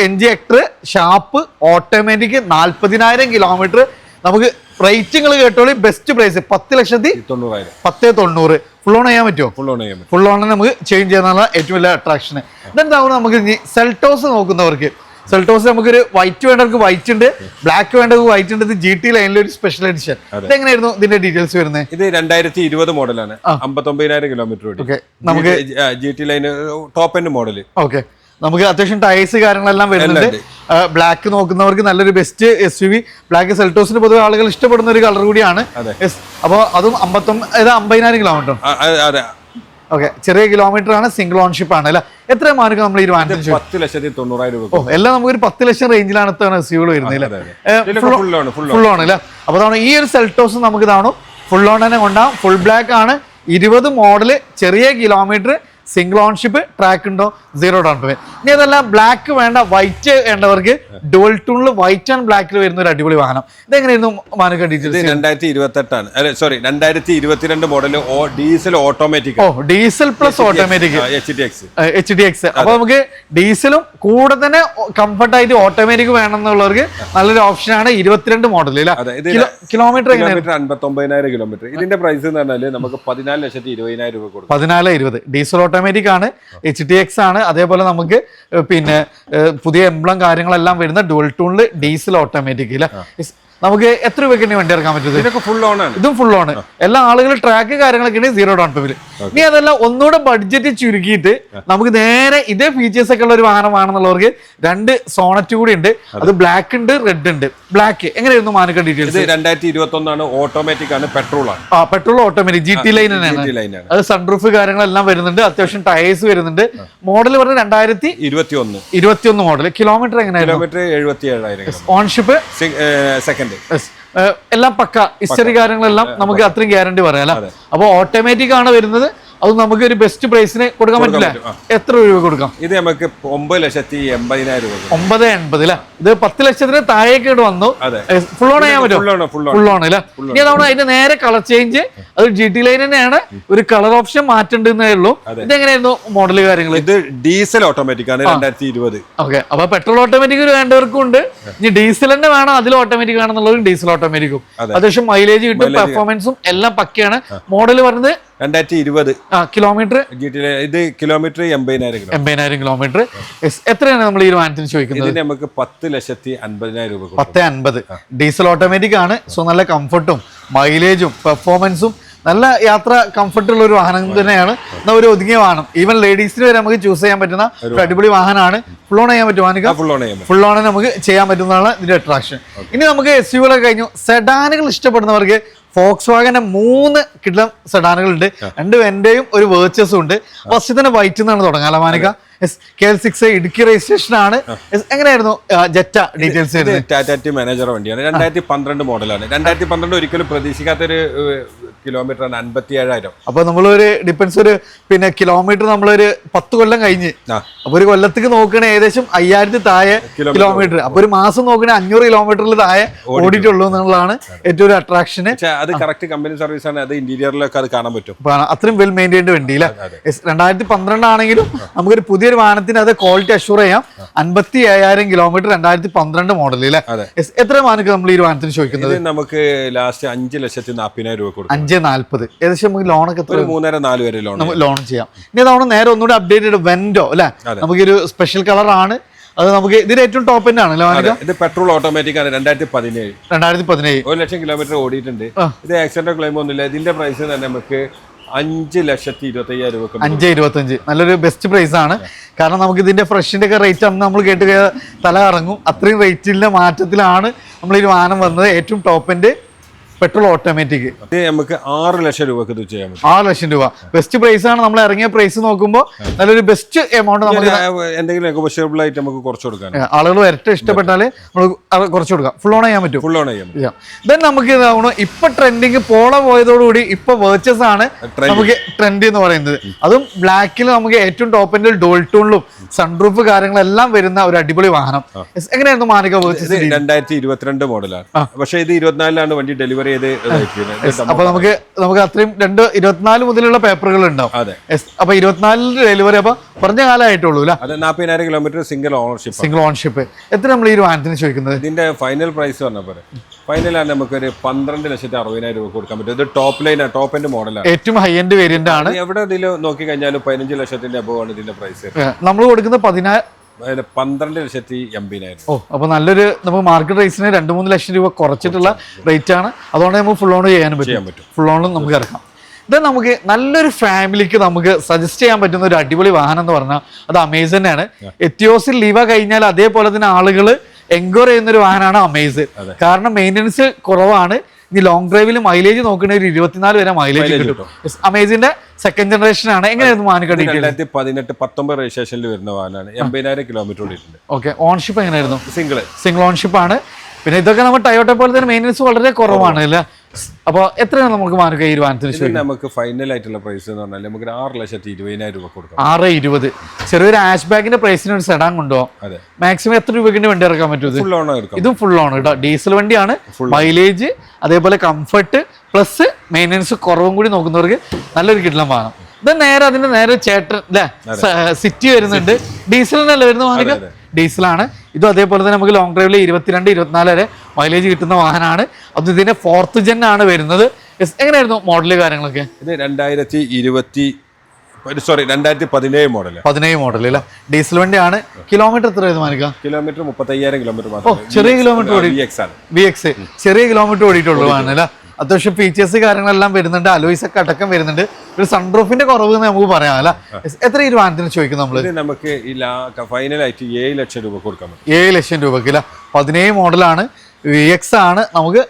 N G Hector sharp automatic നാല്പതിനായിരം കിലോമീറ്റർ നമുക്ക് റേറ്റിങ്ങൾ കേട്ടോളി. ബെസ്റ്റ് പ്രൈസ് പത്ത് ലക്ഷത്തി തൊണ്ണൂറായിരം. പത്ത് തൊണ്ണൂറ്. ഫുൾ ഓൺ ചെയ്യാൻ പറ്റുമോ? ഫുൾ ഓൺ ചെയ്യാൻ പറ്റും. ഫുൾ ഓൺ നമുക്ക് ചേഞ്ച് ചെയ്യാനുള്ള ഏറ്റവും വലിയ അട്രാക്ഷൻ ഇതെന്താവും നമുക്ക് ഇനി? സെൽട്ടോസ് നോക്കുന്നവർക്ക്. സെൽട്ടോസ് നമുക്കൊരു വൈറ്റ് വേണ്ടവർക്ക് വൈറ്റ് ഉണ്ട്. ബ്ലാക്ക് വേണ്ടവർക്ക് വൈറ്റ് ഉണ്ട്. ഇത് ജി ടി ലൈനിലെ ഒരു സ്പെഷ്യൽ എഡിഷൻ ഇതെങ്ങനെയായിരുന്നു ഇതിന്റെ ഡീറ്റെയിൽസ് വരുന്നത്? ഇത് രണ്ടായിരത്തി ഇരുപത് മോഡലാണ് അമ്പത്തൊമ്പതിനായിരം കിലോമീറ്റർ നമുക്ക് G T line top end model okay നമുക്ക് അത്യാവശ്യം ടയേഴ്സ് കാര്യങ്ങളെല്ലാം വരുന്നുണ്ട്. ബ്ലാക്ക് നോക്കുന്നവർക്ക് നല്ലൊരു best S U V black സെൽട്ടോസിന് പൊതുവെ ആളുകൾ ഇഷ്ടപ്പെടുന്ന ഒരു കളർ കൂടിയാണ്. അപ്പോൾ അതും അമ്പത്തൊമ്പത് അമ്പതിനായിരം കിലോമീറ്റർ ഓക്കെ ചെറിയ കിലോമീറ്റർ ആണ് സിംഗിൾ ഓൺഷിപ്പ് ആണ് അല്ലേ? എത്ര മാർക്ക് നമ്മൾ ഈ വാഹനത്തിന് പത്ത് ലക്ഷത്തി തൊണ്ണൂറായിരം രൂപ ഓ എല്ലാം നമുക്ക് ഒരു പത്ത് ലക്ഷം റേഞ്ചിലാണ് ഇത്തവണ എസ് യുകൾ വരുന്നത്. ഫുൾ ഓൺ അല്ലേ? അപ്പോൾ അതാണ് ഈ ഒരു സെൽട്ടോസ് നമുക്ക് ഇതാണോ. ഫുൾ ഓൺ തന്നെ കൊണ്ടാം ഫുൾ ബ്ലാക്ക് ആണ്. ഇരുപത് മോഡൽ ചെറിയ കിലോമീറ്റർ സിംഗിൾ ഓൺഷിപ്പ് ട്രാക്ക് ഉണ്ടോ? സീറോ ഡൗൺ പേയ്മെന്റ് ഇനി അതെല്ലാം ബ്ലാക്ക് വേണ്ട വൈറ്റ് വേണ്ടവർക്ക് ഡുവൽ ടൂണിൽ വൈറ്റ് ആൻഡ് ബ്ലാക്കിൽ വരുന്ന ഒരു അടിപൊളി വാഹനം. ഇതെങ്ങനെയായിരുന്നു മാനുക ഡീറ്റെയിൽസ് രണ്ടായിരത്തി ഇരുപത്തെട്ടാണ് അല്ലെ സോറി രണ്ടായിരത്തി ഇരുപത്തിരണ്ട് model diesel automatic oh diesel plus automatic H D X H D X അപ്പൊ നമുക്ക് ഡീസലും കൂടെ തന്നെ കംഫർട്ട് ആയിട്ട് ഓട്ടോമാറ്റിക് വേണമെന്നുള്ളവർക്ക് നല്ലൊരു ഓപ്ഷനാണ് ഇരുപത്തിരണ്ട് മോഡൽ കിലോമീറ്റർ അൻപത്തി ഒമ്പതിനായിരം കിലോമീറ്റർ ഇതിന്റെ പ്രൈസ് എന്ന് പറഞ്ഞാൽ നമുക്ക് പതിനാല് ലക്ഷത്തി ഇരുപതിനായിരം രൂപ കൊടുക്കും. പതിനാല് ഇരുപത്. ഡീസൽ ഓട്ടോമാറ്റിക് ആണ് എച്ച് ടി എക്സ് ആണ്. അതേപോലെ നമുക്ക് പിന്നെ പുതിയ എംബ്ലം കാര്യങ്ങളെല്ലാം വരുന്ന ഡുവൽ ടൂണിൽ ഡീസൽ ഓട്ടോമാറ്റിക് ഇല്ല നമുക്ക് എത്ര രൂപയ്ക്ക് തന്നെ വണ്ടി ഇറക്കാൻ പറ്റുന്നത് ഇതിനൊക്കെ ഫുൾ ഓൺ ആണ്. ഇതും ഫുൾ ഓൺ എല്ലാ ആളുകളും ട്രാക്ക് കാര്യങ്ങളൊക്കെ ഉണ്ട് സീറോ ഡൗൺ പേയ്മെന്റ് ഇനി അതെല്ലാം ഒന്നുകൂടെ ബഡ്ജറ്റ് ചുരുക്കിയിട്ട് നമുക്ക് നേരെ ഇതേ ഫീച്ചേഴ്സ് ഒക്കെ ഉള്ള ഒരു വാഹനമാണെന്നുള്ളവർക്ക് രണ്ട് സോണറ്റ് കൂടി ഉണ്ട്. അത്. ബ്ലാക്ക് ഉണ്ട് റെഡ് ഉണ്ട്. ബ്ലാക്ക് എങ്ങനെയായിരുന്നു മാനക്ക ഡീറ്റെയിൽസ് രണ്ടായിരത്തി ഇരുപത്തി ഒന്നാണ് ഓട്ടോമാറ്റിക് ആണ് പെട്രോൾ ആണ്. ആ petrol automatic G T line തന്നെയാണ്. അത് സൺറൂഫ് കാര്യങ്ങളെല്ലാം വരുന്നുണ്ട് അത്യാവശ്യം ടയേഴ്സ് വരുന്നുണ്ട്. മോഡൽ പറഞ്ഞ രണ്ടായിരത്തി ഇരുപത്തി ഒന്ന് ഇരുപത്തി ഒന്ന് മോഡൽ കിലോമീറ്റർ എങ്ങനെയായിരുന്നു കിലോമീറ്റർ എഴുപത്തി ഏഴായിരം ഓൺഷിപ്പ് സെക്കൻഡ് എല്ലാം പക്ക. ഹിസ്റ്ററി കാര്യങ്ങളെല്ലാം നമുക്ക് അത്രയും ഗ്യാരണ്ടി പറയാം അല്ല? അപ്പൊ ഓട്ടോമാറ്റിക് ആണ് വരുന്നത്. അത് നമുക്ക് ഒരു ബെസ്റ്റ് പ്രൈസിന് കൊടുക്കാൻ പറ്റില്ല? എത്ര രൂപ കൊടുക്കാം? ഇത് നമുക്ക് ഒമ്പത് ലക്ഷത്തി എൺപതിനായിരം രൂപ. ഒമ്പത് എൺപത് അല്ലേ ഇത് പത്ത് ലക്ഷത്തിന് താഴേക്ക് വന്നു. ഫുൾ ഓൺ ചെയ്യാൻ പറ്റും ഫുൾ ഓൺ അല്ലേ ഇനി നമ്മൾ അതിന്റെ നേരെ കളർ ചേഞ്ച് അത് ജി ടി ലൈൻ തന്നെയാണ്. ഒരു കളർ ഓപ്ഷൻ മാറ്റേണ്ടതേ ഉള്ളൂ. ഇതെങ്ങനെയായിരുന്നു മോഡൽ കാര്യങ്ങൾ ഇത് ഡീസൽ ഓട്ടോമാറ്റിക് ആണ് രണ്ടായിരത്തി ഇരുപത് ഓക്കെ. അപ്പൊ പെട്രോൾ ഓട്ടോമാറ്റിക് വേണ്ടവർക്കും ഉണ്ട്. ഇനി ഡീസൽ തന്നെ വേണം അതിൽ ഓട്ടോമാറ്റിക് ആണെന്നുള്ളതും ഡീസൽ ഓട്ടോമാറ്റിക്കും അത്യാവശ്യം മൈലേജ് കിട്ടും പെർഫോമൻസും എല്ലാം പക്കയാണ്. മോഡൽ പറഞ്ഞത് രണ്ടായിരത്തി ഇരുപത് ആ കിലോമീറ്റർ ഇത് കിലോമീറ്റർ എൺപതിനായിരം എൺപതിനായിരം കിലോമീറ്റർ എത്രയാണ് നമ്മൾ ഈ ഒരു വാഹനത്തിന് ചോദിക്കുന്നത്? ഇതിന് നമുക്ക് പത്ത് ലക്ഷത്തി അൻപതിനായിരം രൂപ പത്ത് അൻപത്. ഡീസൽ ഓട്ടോമാറ്റിക് ആണ്. സോ നല്ല കംഫർട്ടും മൈലേജും പെർഫോമൻസും നല്ല യാത്ര കംഫർട്ടുള്ള ഒരു വാഹനം തന്നെയാണ്. എന്നാൽ ഒരു ഒതുങ്ങിയ വാഹനം. ഈവൻ ലേഡീസിന് വരെ നമുക്ക് ചൂസ് ചെയ്യാൻ പറ്റുന്ന ഒരു അടിപൊളി വാഹനമാണ്. ഫുൾ ഓൺ ചെയ്യാൻ പറ്റും ഫുൾ ഓൺ ഫുൾ ഓൺ നമുക്ക് ചെയ്യാൻ പറ്റുന്നതാണ് ഇതിന്റെ അട്രാക്ഷൻ ഇനി നമുക്ക് എസ് യുകളൊക്കെ കഴിഞ്ഞു. സെഡാനുകൾ ഇഷ്ടപ്പെടുന്നവർക്ക് ഫോക്സ് വാഗന്റെ മൂന്ന് കിടലം സെഡാനുകളുണ്ട് രണ്ട് വെന്റെയും ഒരു വേർച്ചസും ഉണ്ട്. ഫസ്റ്റ് തന്നെ വൈറ്റ് എന്നാണ് തുടങ്ങാം Manika? Yes K L six Idukki registration ആണ്. എങ്ങനെയായിരുന്നു Jetta details Tata T manager വണ്ടിയാണ്. രണ്ടായിരത്തി പന്ത്രണ്ട് മോഡലാണ്. രണ്ടായിരത്തി പന്ത്രണ്ട് ഒരിക്കലും പ്രതീക്ഷിക്കാത്തൊരു കിലോമീറ്റർ ആണ്. അൻപത്തി ഏഴായിരം അപ്പൊ നമ്മളൊരു ഡിപ്പെൻസ് ഒരു പിന്നെ കിലോമീറ്റർ നമ്മളൊരു പത്ത് കൊല്ലം കഴിഞ്ഞ്. അപ്പൊ ഒരു കൊല്ലത്തേക്ക് നോക്കണേ ഏകദേശം അയ്യായിരത്തി താഴെ കിലോമീറ്റർ അപ്പൊ ഒരു മാസം നോക്കണേ അഞ്ഞൂറ് കിലോമീറ്ററിൽ താഴെ ഓടിയിട്ടുള്ളൂ എന്നുള്ളതാണ് ഏറ്റവും ഒരു അട്രാക്ഷന് പക്ഷേ അത് കറക്റ്റ് കമ്പനി സർവീസ് ആണ്. അത് ഇന്റീരിയറിലൊക്കെ അത് കാണാൻ പറ്റും. അത്രയും വെൽ മെയിന്റൈൻഡ് വണ്ടി അല്ലെ? രണ്ടായിരത്തി പന്ത്രണ്ടാണെങ്കിലും നമുക്കൊരു പുതിയൊരു വാഹനത്തിന് അത് ക്വാളിറ്റി അഷ്യൂർ ചെയ്യാം. അൻപത്തി ഏഴായിരം കിലോമീറ്റർ രണ്ടായിരത്തി പന്ത്രണ്ട് മോഡൽ അല്ലേ എത്ര വാഹനക്ക് നമ്മൾ ഈ വാഹനത്തിന് ചോദിക്കുന്നത്? നമുക്ക് ലാസ്റ്റ് അഞ്ച് ലക്ഷത്തി നാൽപ്പതിനായിരം രൂപ കൊടുക്കും. അഞ്ച് നാല്പത്. ഏകദേശം നമുക്ക് ലോണൊക്കെ എത്ര ഒരു മൂന്നര നാല് വരെ ലോൺ ലോൺ ചെയ്യാം. ഇനി അതാണ് നേരെ ഒന്നുകൂടി അപ്ഡേറ്റഡ് വെൻഡോ അല്ലെ നമുക്കൊരു സ്പെഷ്യൽ കളർ ആണ്. അത് നമുക്ക് ഇതിന് ഏറ്റവും ടോപ്പ് തന്നെ ആണ് ഇത് പെട്രോൾ ഓട്ടോമാറ്റിക് ആണ്. രണ്ടായിരത്തി പതിനേഴ്. രണ്ടായിരത്തി പതിനേഴ്. ഒരു ലക്ഷം കിലോമീറ്റർ ഓടിയിട്ടുണ്ട്. ഇത് ആക്സിഡന്റ് ക്ലെയിം ഒന്നുമില്ല. ഇതിന്റെ പ്രൈസ് തന്നെ നമുക്ക് അഞ്ച് ലക്ഷത്തി ഇരുപത്തയ്യായിരം രൂപ. അഞ്ച് ഇരുപത്തഞ്ച്. നല്ലൊരു ബെസ്റ്റ് പ്രൈസ് ആണ്. കാരണം നമുക്ക് ഇതിന്റെ ഫ്രഷിന്റെ ഒക്കെ റേറ്റ് അന്ന് നമ്മൾ കേട്ട് തല ഇറങ്ങും അത്രയും റേറ്റിന്റെ മാറ്റത്തിലാണ് നമ്മൾ ഈ വാഹനം വന്നത്. ഏറ്റവും ടോപ്പിന്റെ പെട്രോൾ ഓട്ടോമാറ്റിക്. ഇത് നമുക്ക് ആറ് ലക്ഷം രൂപക്ക് ഇത് ചെയ്യാൻ പറ്റും. ആറ് ലക്ഷം രൂപ. ബെസ്റ്റ് പ്രൈസ് ആണ്. നമ്മൾ ഇറങ്ങിയ പ്രൈസ് നോക്കുമ്പോൾ നല്ലൊരു ബെസ്റ്റ് എമൗണ്ട് നമുക്ക് എന്തെങ്കിലും നെഗോഷ്യബിൾ ആയിട്ട് നമുക്ക് കുറച്ച് കൊടുക്കാം ആളുകൾ വരട്ടെ ഇഷ്ടപ്പെട്ടാൽ നമ്മൾ കുറച്ച് കൊടുക്കാം. ഫുൾ ഓൺ ചെയ്യാൻ പറ്റും. ഫുൾ ഓൺ ചെയ്യാം ദെൻ നമുക്ക് ഇതാവണം ഇപ്പൊ ട്രെൻഡിങ് പോള പോയതോടുകൂടി ഇപ്പൊ വേർച്ചസ് ആണ് നമുക്ക് ട്രെൻഡ് എന്ന് പറയുന്നത്. അതും ബ്ലാക്കിൽ നമുക്ക് ഏറ്റവും ടോപ്പ് ഡോൾ ടൂണിലും സൺറൂഫ് കാര്യങ്ങളെല്ലാം വരുന്ന ഒരു അടിപൊളി വാഹനം. എങ്ങനെയായിരുന്നു മാനിക വേർച്ചസ് രണ്ടായിരത്തി ഇരുപത്തിരണ്ട് മോഡലാണ് പക്ഷേ ഇത് ഇരുപത്തിനാലിലാണ് വണ്ടി ഡെലിവറി ചെയ്ത് അപ്പൊ നമുക്ക് നമുക്ക് അത്രയും രണ്ട് ഇരുപത്തിനാല് മുതലുള്ള പേപ്പറുകൾ ഉണ്ടാവും. അപ്പൊ ഇരുപത്തിനാലിൽ ഡെലിവറി അപ്പൊ പറഞ്ഞ കാലമായിട്ടുള്ളൂ നാൽപ്പതിനായിരം kilometre single ownership single ownership എത്ര നമ്മൾ ഈ ഒരു വാഹനത്തിന് ചോദിക്കുന്നത്? ഇതിന്റെ ഫൈനൽ പ്രൈസ് പറഞ്ഞ പോലെ ഫൈനലാണ് നമുക്കൊരു പന്ത്രണ്ട് ലക്ഷത്തി അറുപതിനായിരം രൂപ കൊടുക്കാൻ പറ്റും. ഇത് ടോപ്പ് ലൈനാണ് ടോപ്പ് എൻഡ് മോഡലാണ് ഏറ്റവും ഹൈ എൻഡ് വേരിയന്റ് ആണ്. എവിടെ ഇതിൽ നോക്കി കഴിഞ്ഞാലും പതിനഞ്ച് ലക്ഷത്തിന്റെ അബവാണ് ഇതിന്റെ പ്രൈസ് നമ്മൾ കൊടുക്കുന്ന പതിനായിരം അതിന് പന്ത്രണ്ട് ലക്ഷത്തി എൺപതിനായിരം ഓ അപ്പൊ നല്ലൊരു നമുക്ക് മാർക്കറ്റ് റേസിന് രണ്ട് മൂന്ന് ലക്ഷം രൂപ കുറച്ചിട്ടുള്ള റേറ്റ് ആണ്. അതുകൊണ്ട് നമുക്ക് ഫുൾ ഓൺ ചെയ്യാനും ചെയ്യാൻ പറ്റും. പറ്റും ഫുൾ ഓണും നമുക്ക് ഇറക്കാം. ഇത് നമുക്ക് നല്ലൊരു ഫാമിലിക്ക് നമുക്ക് സജസ്റ്റ് ചെയ്യാൻ പറ്റുന്ന ഒരു അടിപൊളി വാഹനം എന്ന് പറഞ്ഞാൽ അത് അമേസന്നെയാണ് എത്തിയോസിൽ ലീവ കഴിഞ്ഞാൽ അതേപോലെ തന്നെ ആളുകൾ എൻക്വയർ ചെയ്യുന്ന ഒരു വാഹനമാണ് അമേസ് കാരണം മെയിന്റനൻസ് കുറവാണ്. ഇനി ലോങ് ഡ്രൈവിൽ മൈലേജ് നോക്കുന്ന ഒരു ഇരുപത്തിനാല് വരെ മൈലേജ് കിട്ടും. അമേസിന്റെ സെക്കൻഡ് ജനറേഷൻ ആണ്. എങ്ങനെയായിരുന്നു മാനിക്ക രണ്ടായിരത്തി പതിനെട്ട് പത്തൊമ്പത് രജിസ്ട്രേഷനിൽ വരുന്ന വാഹനമാണ് എൺപതിനായിരം കിലോമീറ്റർ ഓടിയിട്ടുണ്ട്. ഓക്കെ ഓൺഷിപ്പ് എങ്ങനെയായിരുന്നു? സിംഗിൾ സിംഗിൾ ഓൺഷിപ്പ് ആണ്. പിന്നെ ഇതൊക്കെ നമ്മൾ ടയോട്ട പോലെ തന്നെ മെയിന്റനൻസ് വളരെ കുറവാണ് അല്ലേ? അപ്പോൾ എത്രയാണ് നമുക്ക് മാർക്ക് ഈ വാഹനത്തിന് ഇത് നമുക്ക് ഫൈനൽ ആയിട്ടുള്ള പ്രൈസ് എന്ന് പറഞ്ഞാൽ നമുക്ക് ആറ് ലക്ഷത്തി ഇരുപതിനായിരം രൂപ കൊടുക്കാം ആറ് ഇരുപത്. ചെറിയൊരു ആഷ് ബാഗിന്റെ പ്രൈസിന് ഒരു സെഡാൻ കൊണ്ടുപോകാം മാക്സിമം എത്ര രൂപയ്ക്ക് വണ്ടി ഇറക്കാൻ പറ്റും ഇത്? ഫുൾ ഓൺ ഇത് ഫുൾ ഓൺ കേട്ടോ ഡീസൽ വണ്ടിയാണ്. മൈലേജ് അതേപോലെ കംഫർട്ട് പ്ലസ് മെയിന്റനൻസ് കുറവും കൂടി നോക്കുന്നവർക്ക് നല്ലൊരു കിട്ടണം വാഹനം ഇത് നേരെ അതിന്റെ നേരെ ചേട്ടൻ അല്ലേ സിറ്റി വരുന്നുണ്ട് ഡീസലിനല്ലേ വരുന്ന വാഹനം ഡീസലാണ് ഇതും അതേപോലെ തന്നെ നമുക്ക് ലോങ് ഡ്രൈവിൽ ഇരുപത്തിരണ്ട് ഇരുപത്തിനാല് വരെ മൈലേജ് കിട്ടുന്ന വാഹനമാണ്. അത് ഇതിന്റെ ഫോർത്ത് ജെൻ ആണ് വരുന്നത്. എങ്ങനെയായിരുന്നു മോഡൽ കാര്യങ്ങളൊക്കെ? ഇത് രണ്ടായിരത്തി ഇരുപത്തി സോറി രണ്ടായിരത്തി പതിനേഴ് മോഡൽ പതിനേഴ് മോഡൽ അല്ലേ ഡീസൽ വണ്ടിയാണ്. കിലോമീറ്റർ എത്ര ആയിരുന്നു മാനിക്കാം കിലോമീറ്റർ മുപ്പത്തയ്യായിരം കിലോമീറ്റർ ചെറിയ കിലോമീറ്റർ ഓടി. വി എക്സ് ആണ്. വി എക്സ് ചെറിയ കിലോമീറ്റർ ഓടിയിട്ടുള്ളതാണ് അല്ലേ അത്യാവശ്യം ഫീച്ചേഴ്സ് കാര്യങ്ങളെല്ലാം വരുന്നുണ്ട്. അലോയിസ് ഒക്കെ അടക്കം വരുന്നുണ്ട്. ഒരു സൺറൂഫിന്റെ കുറവ് എന്ന് നമുക്ക് പറയാം. അല്ല എത്ര ഈ വാഹനത്തിന് ചോദിക്കും നമ്മൾ നമുക്ക് ഫൈനലായിട്ട് ഏഴ് ലക്ഷം രൂപ കൊടുക്കാം ഏഴ് ലക്ഷം രൂപക്ക് അല്ല പതിനേഴ് മോഡലാണ്. വി എക്സ് ആണ് നമുക്ക്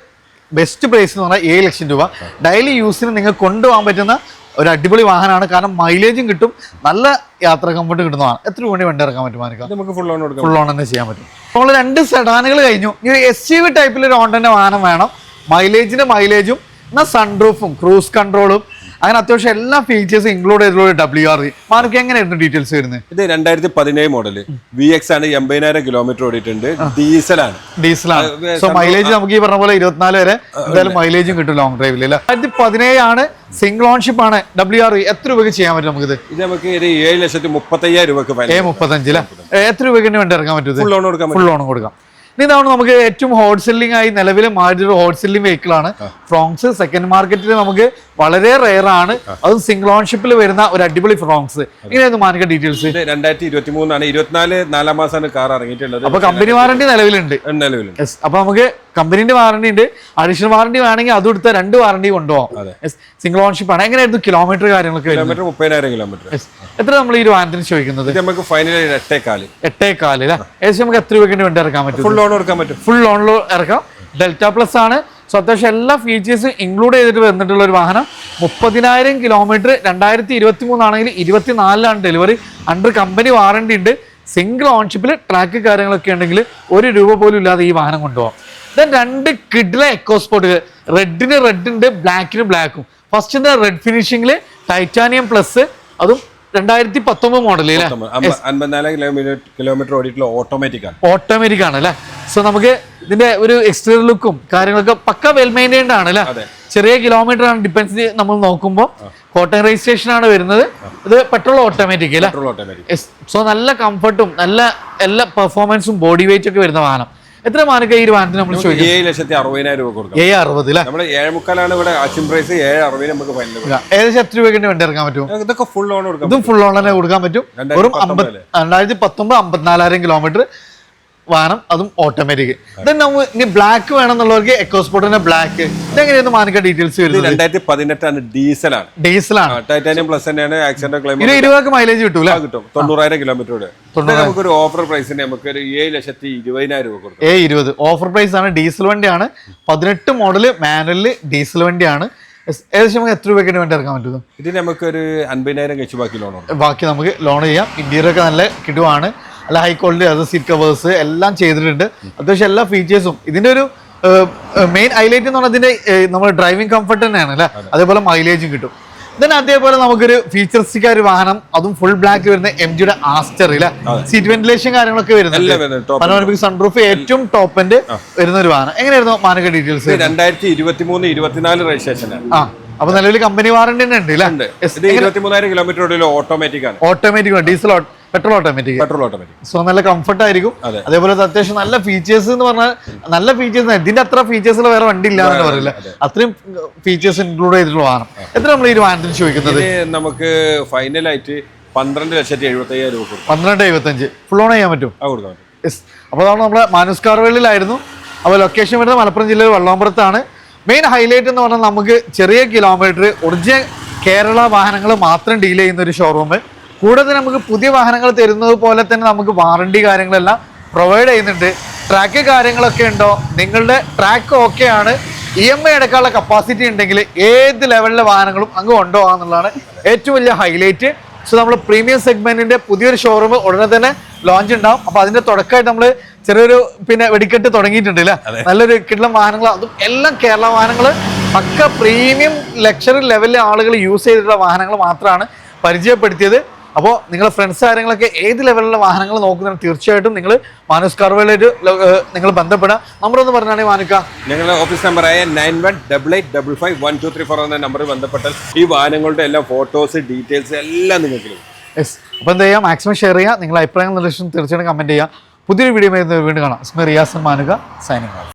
ബെസ്റ്റ് പ്രൈസ് എന്ന് പറഞ്ഞാൽ ഏഴ് ലക്ഷം രൂപ. ഡെയിലി യൂസിന് നിങ്ങൾക്ക് കൊണ്ടുപോകാൻ പറ്റുന്ന ഒരു അടിപൊളി വാഹനമാണ്. കാരണം മൈലേജും കിട്ടും. നല്ല യാത്ര കംഫർട്ട് കിട്ടുന്നതാണ്. എത്ര രൂപ വേണ്ടി ഇറക്കാൻ പറ്റും നമുക്ക് ഫുൾ ഓൺ ഫുൾ ഓൺ തന്നെ ചെയ്യാൻ പറ്റും. നമ്മൾ രണ്ട് സെഡാനുകൾ കഴിഞ്ഞു. ഈ ഒരു എസ് യു വി ടൈപ്പിൽ ഒരു ഹോണ്ടന്റെ വാഹനം വേണം. മൈലേജിന്റെ മൈലേജും എന്നാൽ സൺറൂഫും ക്രൂസ് കൺട്രോളും അങ്ങനെ അത്യാവശ്യം എല്ലാ ഫീച്ചേഴ്സും ഇൻക്ലൂഡ് ചെയ്തിട്ടുള്ള ഡബ്ല്യു ആർ മാർക്ക് എങ്ങനെയായിരുന്നു ഡീറ്റെയിൽസ് വരുന്നത്? ഇത് രണ്ടായിരത്തി പതിനേഴ് മോഡൽ വി എക്സ് ആണ് എൺപതിനായിരം കിലോമീറ്റർ ഓടിയിട്ടുണ്ട്. ഡീസലാണ് ഡീസലാണ് സോ മൈലേജ് നമുക്ക് ഈ പറഞ്ഞ പോലെ ഇരുപത്തിനാല് വരെ എന്തായാലും മൈലേജും കിട്ടും ലോങ് ഡ്രൈവിൽ അല്ലേ? രണ്ടായിരത്തി പതിനേഴ് ആണ് സിംഗിൾ ഓൺഷിപ്പ് ആണ് ഡബ്ല്യു ആർ എത്ര രൂപയ്ക്ക് ചെയ്യാൻ പറ്റും നമുക്ക് ഇത് നമുക്ക് ഒരു ഏഴ് ലക്ഷത്തി മുപ്പത്തയ്യായിരം രൂപക്ക് മുപ്പത്തഞ്ച് അല്ലേ? എത്ര രൂപയ്ക്ക് വേണ്ടി ഇറക്കാൻ പറ്റും ഫുൾ ലോൺ കൊടുക്കാം ഫുൾ ലോൺ കൊടുക്കാം. ഇതാണ് നമുക്ക് ഏറ്റവും ഹോട്ട് സെല്ലിംഗ് ആയി നിലവിൽ മാറിയ ഒരു ഹോട്ട് സെല്ലിംഗ് വെഹിക്കിൾ ആണ് ഫ്രോങ്സ് സെക്കൻഡ് മാർക്കറ്റിൽ നമുക്ക് വളരെ റെയർ ആണ്. അതും സിംഗിൾ ഓൺഷിപ്പിൽ വരുന്ന ഒരു അടിപൊളി ഫ്രോങ്സ് ഇങ്ങനെയായിരുന്നു മാനിക്ക ഡീറ്റെയിൽസ് രണ്ടായിരത്തി ഇരുപത്തി മൂന്നാണ് ഇരുപത്തിനാല് നാലാം മാസമാണ് കാർ ഇറങ്ങിയിട്ടുള്ളത്. അപ്പൊ കമ്പനി വാറണ്ടി നിലവിലുണ്ട്. നിലവിലുണ്ട്. അപ്പൊ നമുക്ക് കമ്പനിന്റെ വാറണ്ടി ഉണ്ട്. അഡീഷണൽ വാറണ്ടി വേണമെങ്കിൽ അത് എടുത്ത രണ്ട് വാറണ്ടി കൊണ്ടുപോകാം. സിംഗിൾ ഓൺഷിപ്പ് ആണ്. എങ്ങനെയായിരുന്നു കിലോമീറ്റർ കാര്യങ്ങളൊക്കെ കിലോമീറ്റർ മുപ്പതിനായിരം കിലോമീറ്റർ എത്ര നമ്മൾ ഈ വാഹനത്തിന് ചോദിക്കുന്നത്? നമുക്ക് ഫൈനൽ എട്ടേക്കാൽ എട്ടേക്കാൽ ഏകദേശം നമുക്ക് എത്ര രൂപയ്ക്ക് വേണ്ടി ഇറക്കാൻ പറ്റും? ഫുൾ ഓൺ ഇറക്കാൻ പറ്റും. ഫുൾ ലോണിൽ ഇറക്കാം. ഡെൽറ്റ പ്ലസ് ആണ്. സോ അത്യാവശ്യം എല്ലാ ഫീച്ചേഴ്സും ഇൻക്ലൂഡ് ചെയ്തിട്ട് വന്നിട്ടുള്ള ഒരു വാഹനം. മുപ്പതിനായിരം കിലോമീറ്റർ രണ്ടായിരത്തി ഇരുപത്തി മൂന്നാണെങ്കിൽ ഇരുപത്തിനാലിലാണ് ഡെലിവറി അണ്ടർ കമ്പനി വാറണ്ടി ഉണ്ട്. സിംഗിൾ ഓൺഷിപ്പിൽ ട്രാക്ക് കാര്യങ്ങളൊക്കെ ഉണ്ടെങ്കിൽ ഒരു രൂപ പോലും ഇല്ലാതെ ഈ വാഹനം കൊണ്ടുപോകാം. ദെൻ രണ്ട് കിഡിലെ എക്കോസ്പോർട്ട് റെഡിന് റെഡ് ഉണ്ട് ബ്ലാക്കിന് ബ്ലാക്കും ഫസ്റ്റിന്റെ റെഡ് ഫിനിഷിംഗിൽ ടൈറ്റാനിയം പ്ലസ് അതും രണ്ടായിരത്തി പത്തൊമ്പത്. മോഡൽ കിലോമീറ്റർ ഓടിയിട്ടുള്ള ഓട്ടോമാറ്റിക് ആണ്. ഓട്ടോമാറ്റിക് ആണ് അല്ലേ സോ നമുക്ക് ഇതിന്റെ ഒരു എക്സ്റ്റീരിയർ ലുക്കും കാര്യങ്ങളൊക്കെ പക്ക വെൽ മെയിന്റൈൻഡ് ആണ് അല്ലേ ചെറിയ കിലോമീറ്റർ ആണ് ഡിപ്പെൻസ് നമ്മൾ നോക്കുമ്പോൾ കോട്ടയം രജിസ്ട്രേഷൻ ആണ് വരുന്നത്. ഇത് പെട്രോൾ ഓട്ടോമാറ്റിക് അല്ലേ സോ നല്ല കംഫർട്ടും നല്ല എല്ലാ പെർഫോമൻസും ബോഡി വെയിറ്റ് ഒക്കെ വരുന്ന വാഹനം. എത്ര മാനൊക്കെ ഈ വാഹനത്തിന് നമ്മൾ ചോദിക്കും? ഏഴ് ലക്ഷത്തി അറുപതിനായിരം രൂപ കൊടുക്കും. ഏഴ് അറുപത് അല്ലേ നമ്മൾ ഏഴ് മുക്കാലാണ് ഇവിടെ അച്ഛൻ പ്രൈസ് ഏഴ് അറുപതിന് നമുക്ക് ഫൈനൽ ഏകദേശം എത്ര രൂപയ്ക്ക് വണ്ടി ഇറക്കാൻ പറ്റും? ഇതൊക്കെ ഫുൾ ഓൺ കൊടുക്കാം ഇതും ഫുൾ ഓൺ തന്നെ കൊടുക്കാൻ പറ്റും. വെറും അമ്പത് രണ്ടായിരത്തി പത്തൊമ്പത് അമ്പത്തിനാലായിരം കിലോമീറ്റർ വാഹനം അതും ഓട്ടോമാറ്റിക് ദെൻ നമുക്ക് ഇനി ബ്ലാക്ക് വേണമെന്നുള്ളവർക്ക് എക്കോസ്പോർട്ടിന്റെ ബ്ലാക്ക് ഇതെങ്ങനെയാണ് മാനിക്ക ഡീറ്റെയിൽസ് വരുന്നത്? രണ്ടായിരത്തി പതിനെട്ടാണ് ഡീസലാണ് ഡീസലാണ് ടൈറ്റാനിയം പ്ലസ് തന്നെയാണ് ആക്സിഡന്റ് ക്ലെയിം ഇത് ഇരുപതൊക്കെ മൈലേജ് കിട്ടൂല? കിട്ടും. തൊണ്ണൂറായിരം കിലോമീറ്റർ നമുക്കൊരു ഓഫർ പ്രൈസിന് നമുക്ക് ഒരു ഏഴ് ലക്ഷത്തി ഇരുപതിനായിരം രൂപ കൊടുക്കാം. ഇരുപത്. ഓഫർ പ്രൈസ് ആണ് ഡീസൽ വണ്ടിയാണ്. പതിനെട്ട് മോഡൽ മാനുവലിൽ ഡീസൽ വണ്ടിയാണ്. ഏകദേശം നമുക്ക് എത്ര രൂപയ്ക്ക് വേണ്ടി ഇറക്കാൻ പറ്റുന്നു? ഇത് നമുക്കൊരു അൻപതിനായിരം കഴിച്ച് ബാക്കി ലോൺ ബാക്കി നമുക്ക് ലോൺ ചെയ്യാം. ഇന്റീരിയർ ഒക്കെ നല്ല കിടുവാണ്. നല്ല ഹൈ ക്വാളിറ്റി അത് സീറ്റ് കവേഴ്സ് എല്ലാം ചെയ്തിട്ടുണ്ട്. അത്യാവശ്യം എല്ലാ ഫീച്ചേഴ്സും ഇതിന്റെ ഒരു മെയിൻ ഹൈലൈറ്റ് എന്ന് പറഞ്ഞാൽ ഇതിന്റെ നമ്മൾ ഡ്രൈവിംഗ് കംഫർട്ട് തന്നെയാണ് അല്ലേ? അതേപോലെ മൈലേജും കിട്ടും. then അതേപോലെ നമുക്കൊരു ഫീച്ചർസിക്ക ഒരു വാഹനം അതും ഫുൾ ബ്ലാക്ക് വരുന്ന എം ജിയുടെ ആസ്റ്റർ ഇല്ല? സീറ്റ് വെന്റിലേഷൻ കാര്യങ്ങളൊക്കെ വരുന്നത് വരുന്നുണ്ട്. പനോരമിക് സൺറൂഫ് ഏറ്റവും ടോപ്പ് എൻഡ് വരുന്ന ഒരു വാഹനം. എങ്ങനെയായിരുന്നു മാനക ഡീറ്റെയിൽസ് രണ്ടായിരത്തി ഇരുപത്തി മൂന്ന് ഇരുപത്തിനാല് രജിസ്ട്രേഷൻ ആ. അപ്പൊ നിലവിൽ കമ്പനി വാറണ്ടി തന്നെ ഉണ്ട്. ഇല്ല അല്ലേ കിലോമീറ്റർ ഓട്ടോമാറ്റിക് ആണ്. Automatic diesel petrol automatic. Petrol automatic. So നല്ല കംഫർട്ട് ആയിരിക്കും അതേപോലെ അത്യാവശ്യം നല്ല ഫീച്ചേഴ്സ് എന്ന് പറഞ്ഞാൽ നല്ല ഫീച്ചേഴ്സ് ഇതിന്റെ അത്ര ഫീച്ചേഴ്സ് വേറെ വണ്ടി ഇല്ല എന്ന് പറയില്ല. അത്രയും ഫീച്ചേഴ്സ് ഇൻക്ലൂഡ് ചെയ്തിട്ടുള്ള വാഹനം. എത്ര നമ്മൾ ഈ വാഹനത്തിന് ചോദിക്കുന്നത്? നമുക്ക് ഫൈനലായിട്ട് പന്ത്രണ്ട് ലക്ഷത്തി എഴുപത്തി അയ്യായിരം രൂപ പന്ത്രണ്ട് എഴുപത്തഞ്ച്. ഫുൾ ഓൺ ചെയ്യാൻ പറ്റും? കൊടുക്കാൻ പറ്റും. യെസ് അപ്പോൾ അതാണ് നമ്മുടെ മാനുസ് കാർവേളിലായിരുന്നു അപ്പോൾ ലൊക്കേഷൻ വരുന്നത് മലപ്പുറം ജില്ലയിൽ വള്ളോമ്പുറത്താണ്. മെയിൻ ഹൈലൈറ്റ് എന്ന് പറഞ്ഞാൽ നമുക്ക് ചെറിയ കിലോമീറ്റർ ഒറിജിനൽ കേരള വാഹനങ്ങൾ മാത്രം ഡീൽ ചെയ്യുന്ന ഒരു ഷോറൂം കൂടാതെ നമുക്ക് പുതിയ വാഹനങ്ങൾ തരുന്നത് പോലെ തന്നെ നമുക്ക് വാറണ്ടി കാര്യങ്ങളെല്ലാം പ്രൊവൈഡ് ചെയ്യുന്നുണ്ട്. ട്രാക്ക് കാര്യങ്ങളൊക്കെ ഉണ്ടോ? നിങ്ങളുടെ ട്രാക്ക് ഓക്കെ ആണ്. ഇ എം ഐ എടുക്കാനുള്ള കപ്പാസിറ്റി ഉണ്ടെങ്കിൽ ഏത് ലെവലിലെ വാഹനങ്ങളും അങ്ങ് കൊണ്ടുപോകാന്നുള്ളതാണ് ഏറ്റവും വലിയ ഹൈലൈറ്റ് സോ നമ്മൾ പ്രീമിയം സെഗ്മെന്റിന്റെ പുതിയൊരു ഷോറൂം ഉടനെ തന്നെ ലോഞ്ച് ഉണ്ടാവും. അപ്പൊ അതിന്റെ തുടക്കമായിട്ട് നമ്മൾ ചെറിയൊരു പിന്നെ വെടിക്കെട്ട് തുടങ്ങിയിട്ടുണ്ട് അല്ലേ? നല്ലൊരു കിടലം വാഹനങ്ങൾ അതും എല്ലാം കേരള വാഹനങ്ങൾ. പക്ക പ്രീമിയം ലക്ഷറി ലെവലിലെ ആളുകൾ യൂസ് ചെയ്തിട്ടുള്ള വാഹനങ്ങൾ മാത്രമാണ് പരിചയപ്പെടുത്തിയത്. അപ്പോൾ നിങ്ങളുടെ ഫ്രണ്ട്സ് കാര്യങ്ങളൊക്കെ ഏത് ലെവലിലുള്ള വാഹനങ്ങൾ നോക്കുന്നുണ്ട് തീർച്ചയായിട്ടും നിങ്ങൾ മാനുസ് കാർവയിലൊരു നിങ്ങൾ ബന്ധപ്പെടുക. നമ്പർ ഒന്ന് പറഞ്ഞാണ് മാനുക്ക. നിങ്ങളുടെ ഓഫീസ് നമ്പറായ nine one double eight double five one two three four എന്ന നമ്പറിൽ ബന്ധപ്പെട്ടാൽ ഈ വാഹനങ്ങളുടെ എല്ലാം ഫോട്ടോസ് ഡീറ്റെയിൽസ് എല്ലാം നിങ്ങൾക്ക് യെസ് അപ്പോൾ എന്ത് ചെയ്യുക മാക്സിമം ഷെയർ ചെയ്യുക. നിങ്ങളുടെ അഭിപ്രായങ്ങൾ നിർദ്ദേശം തീർച്ചയായിട്ടും കമന്റ് ചെയ്യുക. പുതിയൊരു വീഡിയോ വീണ്ടും കാണാം. സ്മി റിയാസൻ മാനുക. സൈനിങ്